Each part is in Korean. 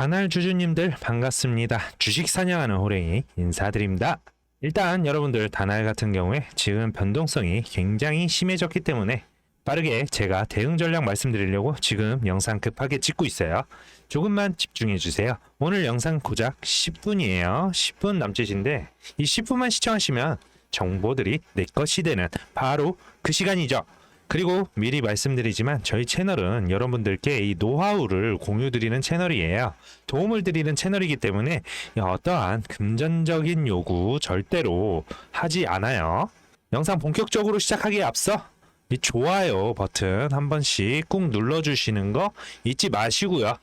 다날 주주님들 반갑습니다. 주식 사냥하는 호랭이 인사드립니다. 일단 여러분들 다날 같은 경우에 지금 변동성이 굉장히 심해졌기 때문에 빠르게 제가 대응 전략 말씀드리려고 지금 영상 급하게 찍고 있어요. 조금만 집중해 주세요. 오늘 영상 고작 10분이에요. 10분 남짓인데 이 10분만 시청하시면 정보들이 내 것이 되는 바로 그 시간이죠. 그리고 미리 말씀드리지만 저희 채널은 여러분들께 이 노하우를 공유드리는 채널이에요. 도움을 드리는 채널이기 때문에 어떠한 금전적인 요구 절대로 하지 않아요. 영상 본격적으로 시작하기에 앞서 이 좋아요 버튼 한 번씩 꾹 눌러주시는 거 잊지 마시고요.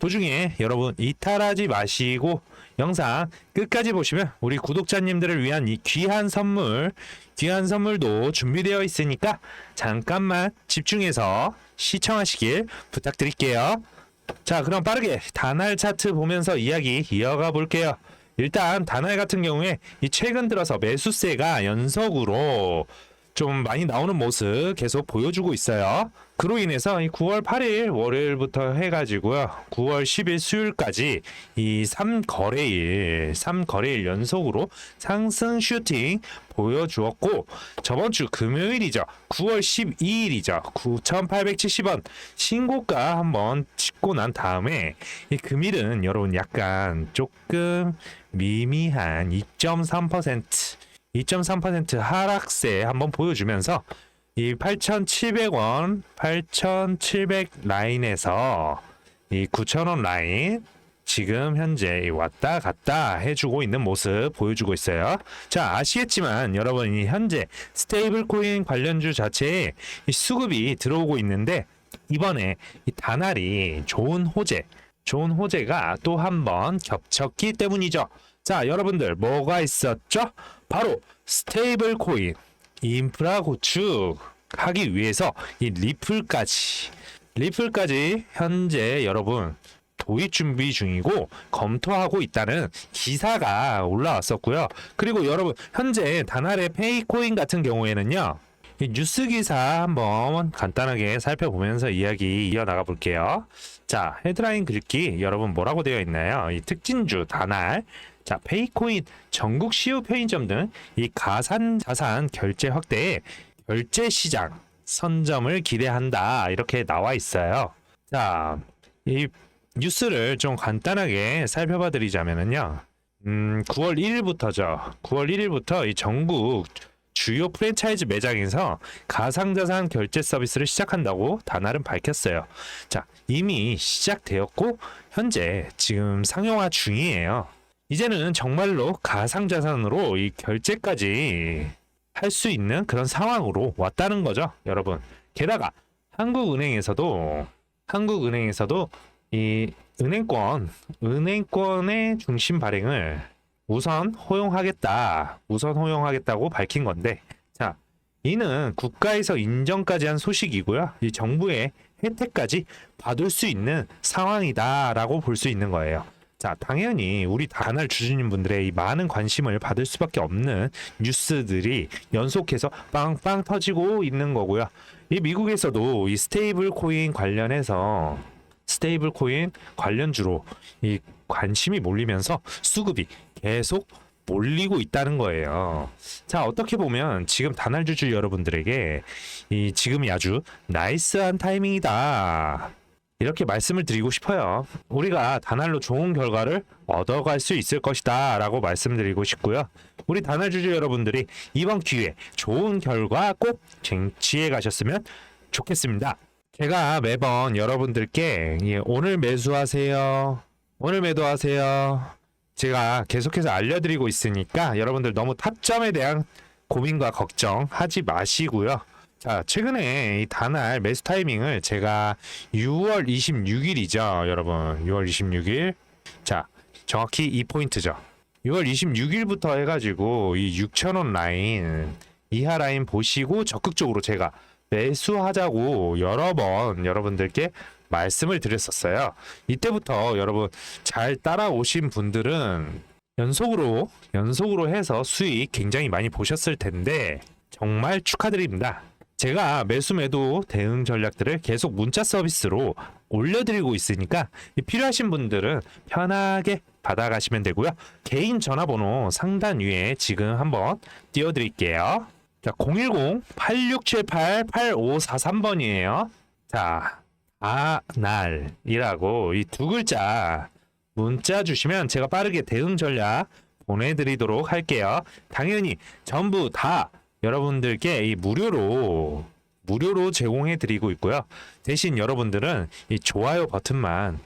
도중에 여러분 이탈하지 마시고 영상 끝까지 보시면 우리 구독자님들을 위한 이 귀한 선물, 귀한 선물도 준비되어 있으니까 잠깐만 집중해서 시청하시길 부탁드릴게요. 자, 그럼 빠르게 다날 차트 보면서 이야기 이어가 볼게요. 일단 다날 같은 경우에 이 최근 들어서 매수세가 연속으로 좀 많이 나오는 모습 계속 보여주고 있어요. 그로 인해서 이 9월 8일 월요일부터 해가지고요. 9월 10일 수요일까지 이 3거래일, 3거래일 연속으로 상승 슈팅 보여주었고 저번 주 금요일이죠. 9월 12일이죠. 9,870원 신고가 한번 찍고 난 다음에 이 금일은 여러분 약간 조금 미미한 2.3% 2.3% 하락세 한번 보여주면서 이 8,700원, 8,700 라인에서 이 9,000원 라인 지금 현재 이 왔다 갔다 해주고 있는 모습 보여주고 있어요. 자 아시겠지만 여러분 이 현재 스테이블 코인 관련주 자체에 이 수급이 들어오고 있는데 이번에 이 다날이 좋은 호재, 좋은 호재가 또 한 번 겹쳤기 때문이죠. 자, 여러분들 뭐가 있었죠? 바로 스테이블 코인, 인프라 구축하기 위해서 이 리플까지, 리플까지 현재 여러분 도입 준비 중이고 검토하고 있다는 기사가 올라왔었고요. 그리고 여러분 현재 다날의 페이코인 같은 경우에는요. 이 뉴스 기사 한번 간단하게 살펴보면서 이야기 이어나가 볼게요. 자, 헤드라인 글귀 여러분 뭐라고 되어 있나요? 이 특진주 다날 자, 페이코인, 전국 시우 편의점 등 이 가산 자산 결제 확대에 결제 시장 선점을 기대한다. 이렇게 나와 있어요. 자, 이 뉴스를 좀 간단하게 살펴봐 드리자면은요. 음, 9월 1일부터죠. 9월 1일부터 이 전국 주요 프랜차이즈 매장에서 가상자산 결제 서비스를 시작한다고 다날은 밝혔어요. 자, 이미 시작되었고 현재 지금 상용화 중이에요. 이제는 정말로 가상자산으로 이 결제까지 할 수 있는 그런 상황으로 왔다는 거죠, 여러분. 게다가 한국은행에서도 한국은행에서도 이 은행권 은행권의 중심 발행을 우선 허용하겠다, 우선 허용하겠다고 밝힌 건데, 자, 이는 국가에서 인정까지 한 소식이고요. 이 정부의 혜택까지 받을 수 있는 상황이다라고 볼 수 있는 거예요. 자, 당연히 우리 다날 주주님 분들의 이 많은 관심을 받을 수밖에 없는 뉴스들이 연속해서 빵빵 터지고 있는 거고요. 이 미국에서도 이 스테이블 코인 관련해서 스테이블 코인 관련주로 이 관심이 몰리면서 수급이 계속 몰리고 있다는 거예요. 자, 어떻게 보면 지금 다날 주주 여러분들에게 이 지금이 아주 나이스한 타이밍이다. 이렇게 말씀을 드리고 싶어요. 우리가 다날로 좋은 결과를 얻어갈 수 있을 것이다 라고 말씀드리고 싶고요. 우리 다날 주주 여러분들이 이번 기회에 좋은 결과 꼭 쟁취해 가셨으면 좋겠습니다. 제가 매번 여러분들께 예, 오늘 매수하세요. 오늘 매도하세요. 제가 계속해서 알려드리고 있으니까 여러분들 너무 타점에 대한 고민과 걱정 하지 마시고요. 자, 최근에 이 다날 매수 타이밍을 제가 6월 26일이죠, 여러분. 6월 26일. 자, 정확히 이 포인트죠. 6월 26일부터 해가지고 이 6,000원 라인, 이하 라인 보시고 적극적으로 제가 매수하자고 여러 번 여러분들께 말씀을 드렸었어요. 이때부터 여러분 잘 따라오신 분들은 연속으로 연속으로 해서 수익 굉장히 많이 보셨을 텐데 정말 축하드립니다. 제가 매수 매도 대응 전략들을 계속 문자 서비스로 올려드리고 있으니까 이 필요하신 분들은 편하게 받아가시면 되고요. 개인 전화번호 상단 위에 지금 한번 띄워드릴게요. 자, 010-8678-8543번이에요. 자, 아날이라고 이 두 글자 문자 주시면 제가 빠르게 대응 전략 보내드리도록 할게요. 당연히 전부 다 여러분들께 이 무료로 무료로 제공해 드리고 있고요. 대신 여러분들은 이 좋아요 버튼만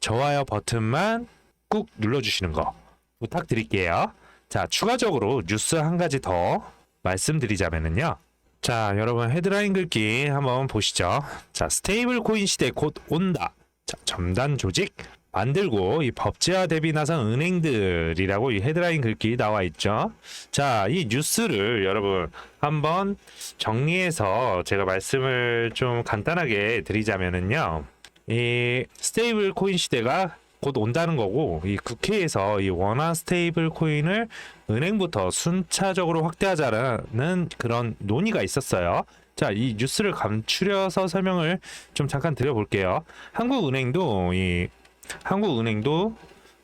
좋아요 버튼만 꾹 눌러 주시는 거 부탁드릴게요. 자, 추가적으로 뉴스 한 가지 더 말씀드리자면은요. 자, 여러분 헤드라인 글귀 한번 보시죠. 자, 스테이블 코인 시대 곧 온다. 자, 첨단 조직 만들고 이 법제화 대비 나선 은행들이라고 이 헤드라인 글귀 나와 있죠. 자, 이 뉴스를 여러분 한번 정리해서 제가 말씀을 좀 간단하게 드리자면은요. 이 스테이블 코인 시대가 곧 온다는 거고 이 국회에서 이 원화 스테이블 코인을 은행부터 순차적으로 확대하자는 그런 논의가 있었어요. 자, 이 뉴스를 감추려서 설명을 좀 잠깐 드려볼게요. 한국은행도 이 한국은행도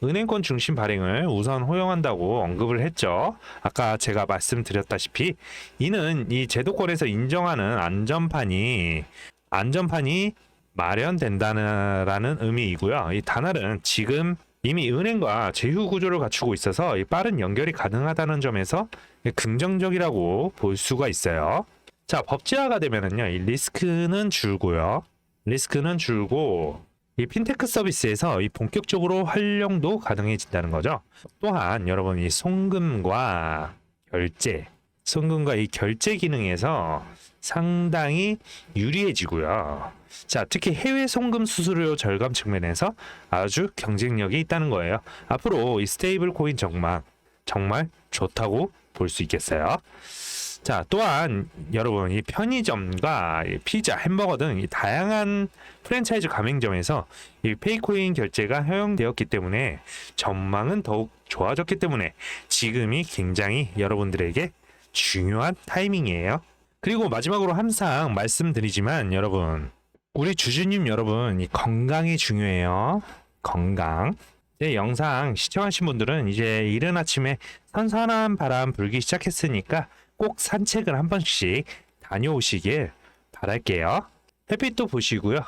은행권 중심 발행을 우선 허용한다고 언급을 했죠. 아까 제가 말씀드렸다시피 이는 이 제도권에서 인정하는 안전판이 안전판이 마련된다는 의미이고요. 이 단알은 지금 이미 은행과 제휴 구조를 갖추고 있어서 이 빠른 연결이 가능하다는 점에서 긍정적이라고 볼 수가 있어요. 자, 법제화가 되면은요, 이 리스크는 줄고요. 리스크는 줄고 이 핀테크 서비스에서 이 본격적으로 활용도 가능해진다는 거죠. 또한 여러분 이 송금과 결제, 송금과 이 결제 기능에서 상당히 유리해지고요. 자, 특히 해외 송금 수수료 절감 측면에서 아주 경쟁력이 있다는 거예요. 앞으로 이 스테이블 코인 정말 정말 좋다고 볼 수 있겠어요. 자, 또한 여러분 이 편의점과 이 피자, 햄버거 등이 다양한 프랜차이즈 가맹점에서 이 페이코인 결제가 허용되었기 때문에 전망은 더욱 좋아졌기 때문에 지금이 굉장히 여러분들에게 중요한 타이밍이에요. 그리고 마지막으로 항상 말씀드리지만 여러분 우리 주주님 여러분 이 건강이 중요해요. 건강. 제 영상 시청하신 분들은 이제 이른 아침에 선선한 바람 불기 시작했으니까 꼭 산책을 한 번씩 다녀오시길 바랄게요. 햇빛도 보시고요.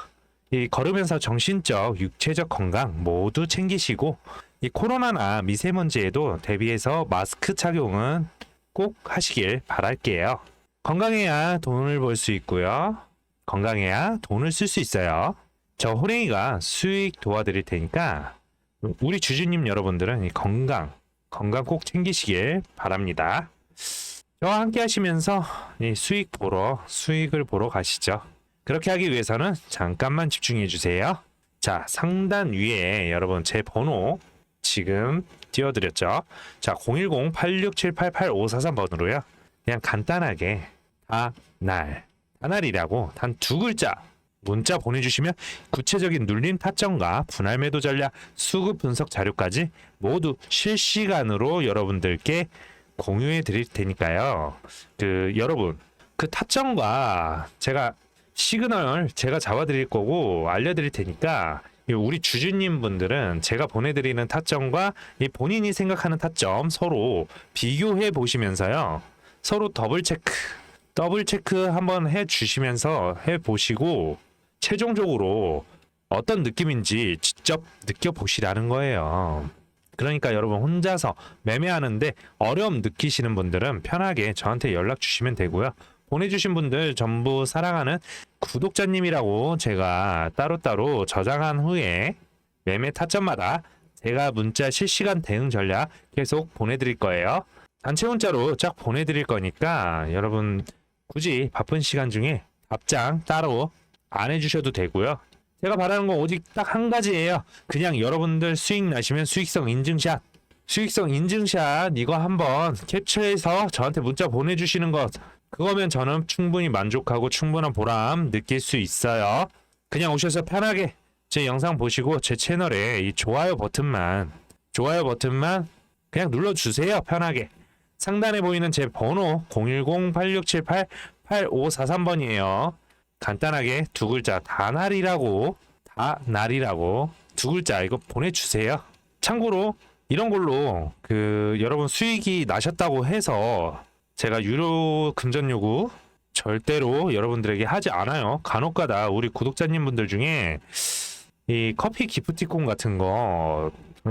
이 걸으면서 정신적, 육체적 건강 모두 챙기시고 이 코로나나 미세먼지에도 대비해서 마스크 착용은 꼭 하시길 바랄게요. 건강해야 돈을 벌 수 있고요. 건강해야 돈을 쓸 수 있어요. 저 호랭이가 수익 도와드릴 테니까 우리 주주님 여러분들은 이 건강, 건강 꼭 챙기시길 바랍니다. 저와 함께 하시면서 이 수익 보러, 수익을 보러 가시죠. 그렇게 하기 위해서는 잠깐만 집중해 주세요. 자, 상단 위에 여러분 제 번호 지금 띄워드렸죠. 자, 010-8678-8543번으로요. 그냥 간단하게 다날, 다날이라고 단 두 글자 문자 보내주시면 구체적인 눌림 타점과 분할 매도 전략, 수급 분석 자료까지 모두 실시간으로 여러분들께 공유해 드릴 테니까요. 그 여러분 그 타점과 제가 시그널 제가 잡아 드릴 거고 알려 드릴 테니까 이 우리 주주님 분들은 제가 보내드리는 타점과 이 본인이 생각하는 타점 서로 비교해 보시면서요. 서로 더블 체크, 더블 체크 한번 해 주시면서 해 보시고 최종적으로 어떤 느낌인지 직접 느껴보시라는 거예요. 그러니까 여러분 혼자서 매매하는데 어려움 느끼시는 분들은 편하게 저한테 연락 주시면 되고요. 보내주신 분들 전부 사랑하는 구독자님이라고 제가 따로따로 저장한 후에 매매 타점마다 제가 문자 실시간 대응 전략 계속 보내드릴 거예요. 단체 문자로 쫙 보내드릴 거니까 여러분 굳이 바쁜 시간 중에 답장 따로 안 해주셔도 되고요. 제가 바라는 건 오직 딱 한 가지예요. 그냥 여러분들 수익 나시면 수익성 인증샷. 수익성 인증샷 이거 한번 캡처해서 저한테 문자 보내주시는 것. 그거면 저는 충분히 만족하고 충분한 보람 느낄 수 있어요. 그냥 오셔서 편하게 제 영상 보시고 제 채널에 이 좋아요 버튼만 좋아요 버튼만 그냥 눌러주세요. 편하게. 상단에 보이는 제 번호 010-8678-8543번이에요. 간단하게 두 글자 다날이라고 다 날이라고 두 글자 이거 보내주세요. 참고로 이런 걸로 그 여러분 수익이 나셨다고 해서 제가 유료 금전 요구 절대로 여러분들에게 하지 않아요. 간혹가다 우리 구독자님 분들 중에 이 커피 기프티콘 같은 거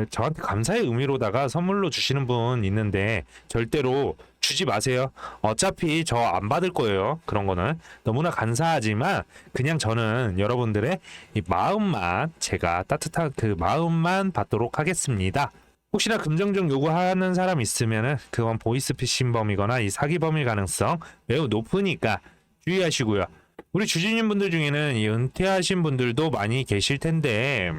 저한테 감사의 의미로다가 선물로 주시는 분 있는데 절대로 주지 마세요. 어차피 저 안 받을 거예요. 그런 거는 너무나 감사하지만 그냥 저는 여러분들의 이 마음만 제가 따뜻한 그 마음만 받도록 하겠습니다. 혹시나 금정적 요구하는 사람 있으면은 그건 보이스피싱범이거나 이 사기범일 가능성 매우 높으니까 주의하시고요. 우리 주주님 분들 중에는 이 은퇴하신 분들도 많이 계실 텐데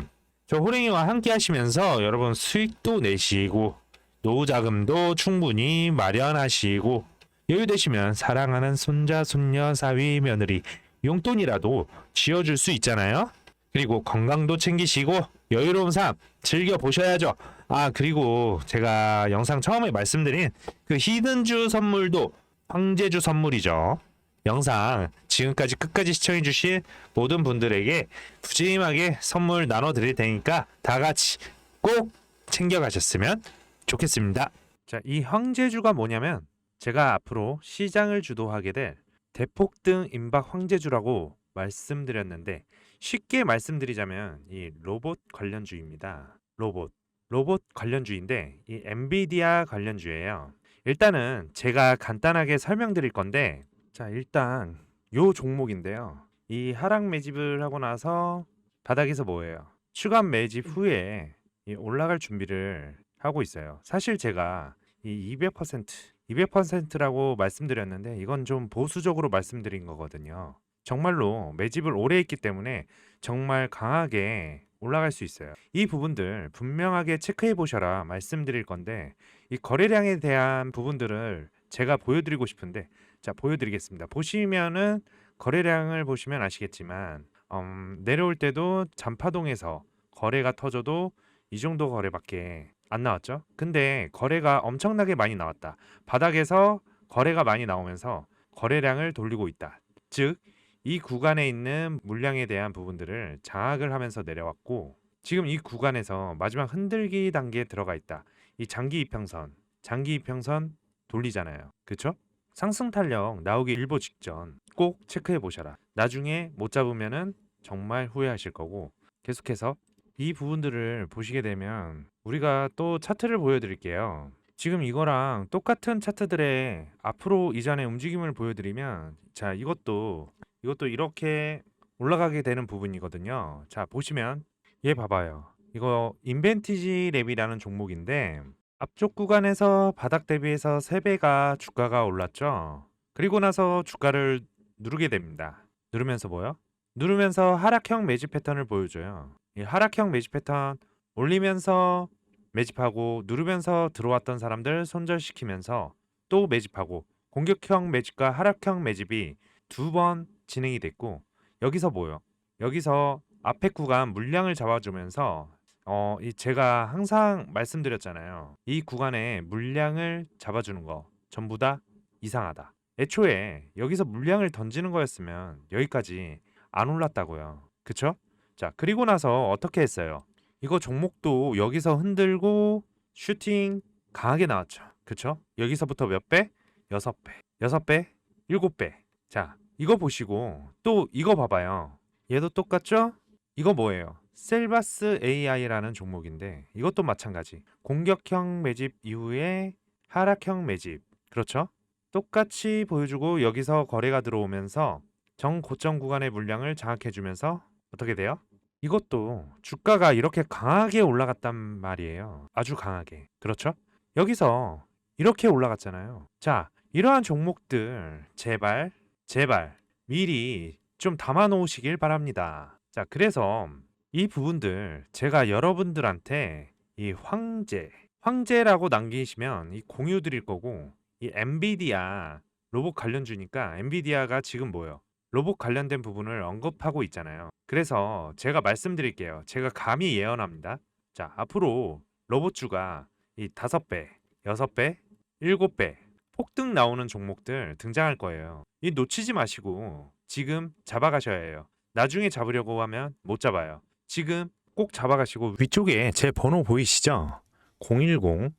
저 호랭이와 함께 하시면서 여러분 수익도 내시고 노후 자금도 충분히 마련하시고 여유 되시면 사랑하는 손자 손녀 사위 며느리 용돈이라도 지어줄 수 있잖아요. 그리고 건강도 챙기시고 여유로운 삶 즐겨 보셔야죠. 아 그리고 제가 영상 처음에 말씀드린 그 히든주 선물도 황제주 선물이죠. 영상 지금까지 끝까지 시청해주신 모든 분들에게 푸짐하게 선물 나눠드릴 테니까 다 같이 꼭 챙겨가셨으면 좋겠습니다. 자, 이 황제주가 뭐냐면 제가 앞으로 시장을 주도하게 될 대폭등 임박 황제주라고 말씀드렸는데 쉽게 말씀드리자면 이 로봇 관련주입니다. 로봇. 로봇 관련주인데 이 엔비디아 관련주예요. 일단은 제가 간단하게 설명드릴 건데 자, 일단 요 종목인데요. 이 하락 매집을 하고 나서 바닥에서 뭐예요? 추가 매집 후에 이 올라갈 준비를 하고 있어요. 사실 제가 이 200% 200%라고 말씀드렸는데 이건 좀 보수적으로 말씀드린 거거든요. 정말로 매집을 오래 했기 때문에 정말 강하게 올라갈 수 있어요. 이 부분들 분명하게 체크해 보셔라 말씀드릴 건데 이 거래량에 대한 부분들을 제가 보여드리고 싶은데 자 보여드리겠습니다. 보시면은 거래량을 보시면 아시겠지만 음, 내려올 때도 잔파동에서 거래가 터져도 이 정도 거래밖에 안 나왔죠. 근데 거래가 엄청나게 많이 나왔다. 바닥에서 거래가 많이 나오면서 거래량을 돌리고 있다. 즉, 이 구간에 있는 물량에 대한 부분들을 장악을 하면서 내려왔고 지금 이 구간에서 마지막 흔들기 단계에 들어가 있다. 이 장기 이평선, 장기 이평선 돌리잖아요. 그쵸? 상승 탄력 나오기 일보 직전 꼭 체크해 보셔라. 나중에 못 잡으면은 정말 후회하실 거고 계속해서 이 부분들을 보시게 되면 우리가 또 차트를 보여드릴게요. 지금 이거랑 똑같은 차트들의 앞으로 이전의 움직임을 보여드리면 자 이것도 이것도 이렇게 올라가게 되는 부분이거든요. 자 보시면 얘 봐봐요. 이거 인벤티지 랩이라는 종목인데 앞쪽 구간에서 바닥 대비해서 3배가 주가가 올랐죠. 그리고 나서 주가를 누르게 됩니다. 누르면서 뭐요? 누르면서 하락형 매집 패턴을 보여줘요. 이 하락형 매집 패턴 올리면서 매집하고 누르면서 들어왔던 사람들 손절시키면서 또 매집하고 공격형 매집과 하락형 매집이 두 번 진행이 됐고 여기서 뭐요? 여기서 앞에 구간 물량을 잡아주면서 어, 이 제가 항상 말씀드렸잖아요. 이 구간에 물량을 잡아주는 거 전부 다 이상하다. 애초에 여기서 물량을 던지는 거였으면 여기까지 안 올랐다고요. 그쵸? 자, 그리고 나서 어떻게 했어요? 이거 종목도 여기서 흔들고 슈팅 강하게 나왔죠. 그쵸? 여기서부터 몇 배? 여섯 배. 여섯 배? 일곱 배. 자, 이거 보시고 또 이거 봐봐요. 얘도 똑같죠? 이거 뭐예요? 셀바스 AI라는 종목인데 이것도 마찬가지. 공격형 매집 이후에 하락형 매집. 그렇죠? 똑같이 보여주고 여기서 거래가 들어오면서 정고점 구간의 물량을 장악해주면서 어떻게 돼요? 이것도 주가가 이렇게 강하게 올라갔단 말이에요. 아주 강하게. 그렇죠? 여기서 이렇게 올라갔잖아요. 자, 이러한 종목들 제발, 제발 미리 좀 담아 놓으시길 바랍니다. 자, 그래서 이 부분들 제가 여러분들한테 이 황제, 황제라고 남기시면 이 공유 드릴 거고 이 엔비디아 로봇 관련 주니까 엔비디아가 지금 뭐예요? 로봇 관련된 부분을 언급하고 있잖아요. 그래서 제가 말씀드릴게요. 제가 감히 예언합니다. 자, 앞으로 로봇주가 이 다섯 배, 여섯 배, 일곱 배 폭등 나오는 종목들 등장할 거예요. 이 놓치지 마시고 지금 잡아가셔야 해요. 나중에 잡으려고 하면 못 잡아요. 지금 꼭 잡아가시고 위쪽에 제 번호 보이시죠? 010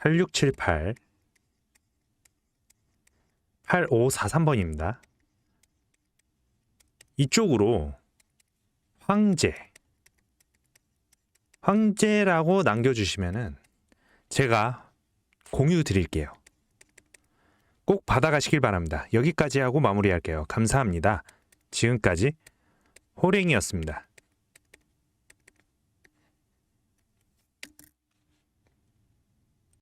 8678 8543번입니다. 이쪽으로 황제 황제라고 남겨주시면은 제가 공유 드릴게요. 꼭 받아가시길 바랍니다. 여기까지 하고 마무리할게요. 감사합니다. 지금까지 호랭이였습니다.